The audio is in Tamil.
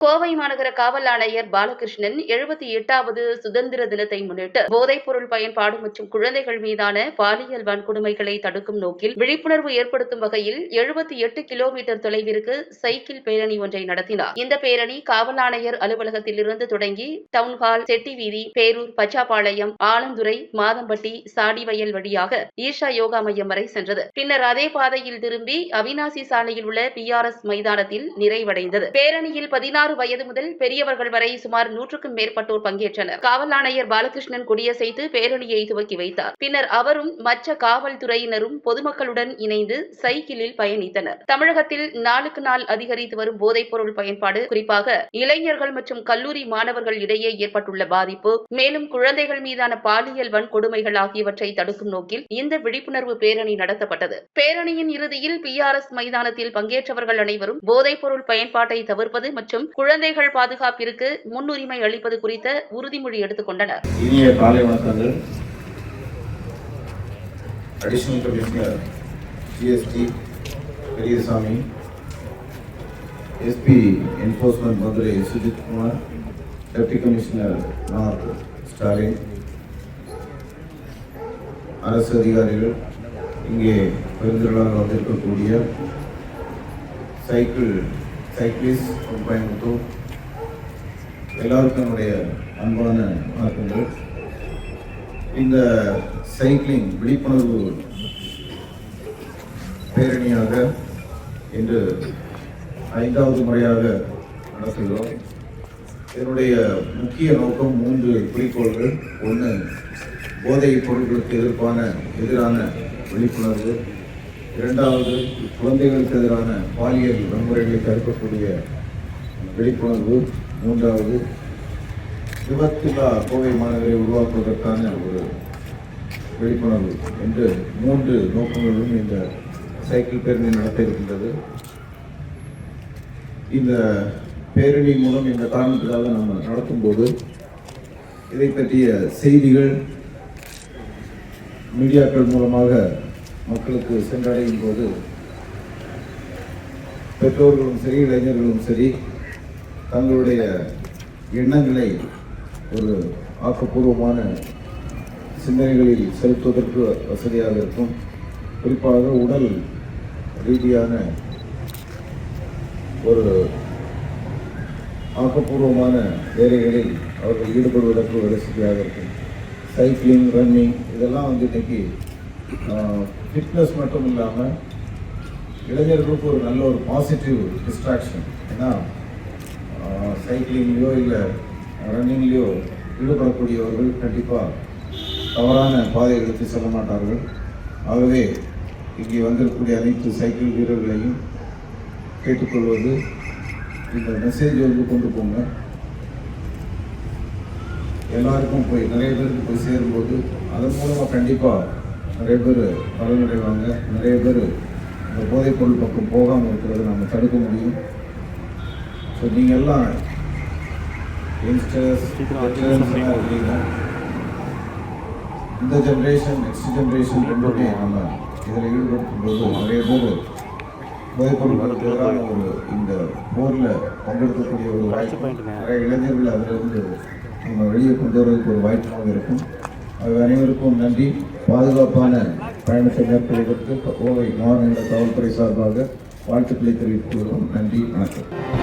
கோவை மாநகர காவல் ஆணையர் பாலகிருஷ்ணன் எழுபத்தி எட்டாவது சுதந்திர தினத்தை முன்னிட்டு போதைப் பொருள் பயன்பாடு மற்றும் குழந்தைகள் மீதான பாலியல் வன்கொடுமைகளை தடுக்கும் நோக்கில் விழிப்புணர்வு ஏற்படுத்தும் வகையில் எழுபத்தி எட்டு கிலோமீட்டர் தொலைவிற்கு சைக்கிள் பேரணி ஒன்றை நடத்தினார். இந்த பேரணி காவல் ஆணையர் அலுவலகத்திலிருந்து தொடங்கி டவுன்ஹால் செட்டி வீதி பேரூர் பச்சாப்பாளையம் ஆலந்துறை மாதம்பட்டி சாடிவயல் வழியாக ஈஷா யோகா மையம் வரை சென்றது. பின்னர் அதே பாதையில் திரும்பி அவினாசி சாலையில் உள்ள பிஆர்எஸ் மைதானத்தில் நிறைவடைந்தது. பேரணியில் பதினாறு பதினாறு வயது முதல் பெரியவர்கள் வரை சுமார் நூற்றுக்கும் மேற்பட்டோர் பங்கேற்றனர். காவல் ஆணையர் பாலகிருஷ்ணன் கொடியசைத்து பேரணியை துவக்கி வைத்தார். பின்னர் அவரும் மற்ற காவல்துறையினரும் பொதுமக்களுடன் இணைந்து சைக்கிளில் பயணித்தனர். தமிழகத்தில் நாளுக்கு நாள் அதிகரித்து வரும் போதைப் பொருள் பயன்பாடு குறிப்பாக இளைஞர்கள் மற்றும் கல்லூரி மாணவர்கள் இடையே ஏற்பட்டுள்ள பாதிப்பு மேலும் குழந்தைகள் மீதான பாலியல் வன்கொடுமைகள் ஆகியவற்றை தடுக்கும் நோக்கில் இந்த விழிப்புணர்வு பேரணி நடத்தப்பட்டது. பேரணியின் இறுதியில் பி ஆர் எஸ் மைதானத்தில் பங்கேற்றவர்கள் அனைவரும் போதைப் பொருள் பயன்பாட்டை தவிர்ப்பது மற்றும் குழந்தைகள் பாதுகாப்பிற்கு முன்னுரிமை அளிப்பது குறித்த உறுதிமொழி எடுத்துக் கொண்டனர். இனிய காலை வணக்கங்கள். Additional commissioner GST Periyasamy SP enforcement Madurai Sujith Kumar deputy commissioner north Stalin அரசு அதிகாரிகள் இங்கே பெருந்திரளாக வந்திருக்கக்கூடிய சைக்கிள் சைக்கிளிஸ்ட் கோயம்புத்தூர் எல்லாருக்கும் என்னுடைய அன்பான வணக்கங்கள். இந்த சைக்கிளிங் விழிப்புணர்வு பேரணியாக இன்று ஐந்தாவது முறையாக நடத்துகிறோம். இதனுடைய முக்கிய நோக்கம் மூன்று குறிக்கோள்கள். ஒன்று போதைப் பொருட்களுக்கு எதிர்ப்பான எதிரான விழிப்புணர்வு. இரண்டாவது குழந்தைகளுக்கு எதிரான பாலியல் வன்முறைகளை தடுக்கக்கூடிய விழிப்புணர்வு மூன்றாவது விபத்துலா கோவை மாநகரை உருவாக்குவதற்கான ஒரு விழிப்புணர்வு என்று மூன்று நோக்கங்களுடன் இந்த சைக்கிள் பேரணி நடத்த இருக்கின்றது இந்த பேரணி மூலம் இந்த காரணத்துக்காக நம்ம நடத்தும்போது இதை பற்றிய செய்திகள் மீடியாக்கள் மூலமாக மக்களுக்கு சென்றடையும் போது பெற்றோர்களும் சரி இளைஞர்களும் சரி தங்களுடைய எண்ணங்களை ஒரு ஆக்கப்பூர்வமான சிந்தனைகளில் செலுத்துவதற்கு வசதியாக இருக்கும். குறிப்பாக உடல் ரீதியான ஒரு ஆக்கப்பூர்வமான வேலைகளில் அவர்கள் ஈடுபடுவதற்கு ஒரு வசதியாக இருக்கும். சைக்கிளிங் ரன்னிங் இதெல்லாம் வந்து இன்னைக்கு ஃபிட்னஸ் மட்டும் இல்லாமல் இளைஞர்களுக்கு ஒரு நல்ல ஒரு பாசிட்டிவ் டிஸ்ட்ராக்ஷன் ஏன்னா சைக்கிளிங்லேயோ இல்லை ரன்னிங்லேயோ ஈடுபடக்கூடியவர்கள் கண்டிப்பாக தவறான பாதைகளுக்கு செல்ல மாட்டார்கள். ஆகவே இங்கே வந்திருக்கக்கூடிய அனைத்து சைக்கிள் வீரர்களையும் கேட்டுக்கொள்வது இந்த மெசேஜ் வந்து கொண்டு போங்க. எல்லாருக்கும் போய் நிறைய பேருக்கு போய் சேரும்போது அதன் மூலமாக கண்டிப்பாக நிறைய பேர் பலனடைவாங்க. நிறைய பேர் இந்த போதைப் பொருள் பக்கம் போகாமல் இருக்கிறத நம்ம தடுக்க முடியும். ஸோ நீங்கள் எல்லாம் யங்ஸ்டர்ஸ் இருக்கீங்க. இந்த ஜென்ரேஷன் நெக்ஸ்ட் ஜென்ரேஷன் ரெண்டுமே நம்ம இதில் ஈடுபடுத்தும் போது நிறைய பேர் போதைப்பொருளுக்கு எதிரான ஒரு இந்த போரில் பங்கெடுக்கக்கூடிய ஒரு வாய்ப்பு நிறைய இளைஞர்கள் அதிலிருந்து நம்ம வெளியே கொண்டு வருவதற்கு ஒரு வாய்ப்பாக இருக்கும். அனைவருக்கும் நன்றி. பாதுகாப்பான பயணத்தை மேற்கொள்வதற்கு கோவை மாவட்ட காவல்துறை சார்பாக வாழ்த்துக்களை தெரிவித்துக் கொள்வோம் நன்றி வணக்கம்.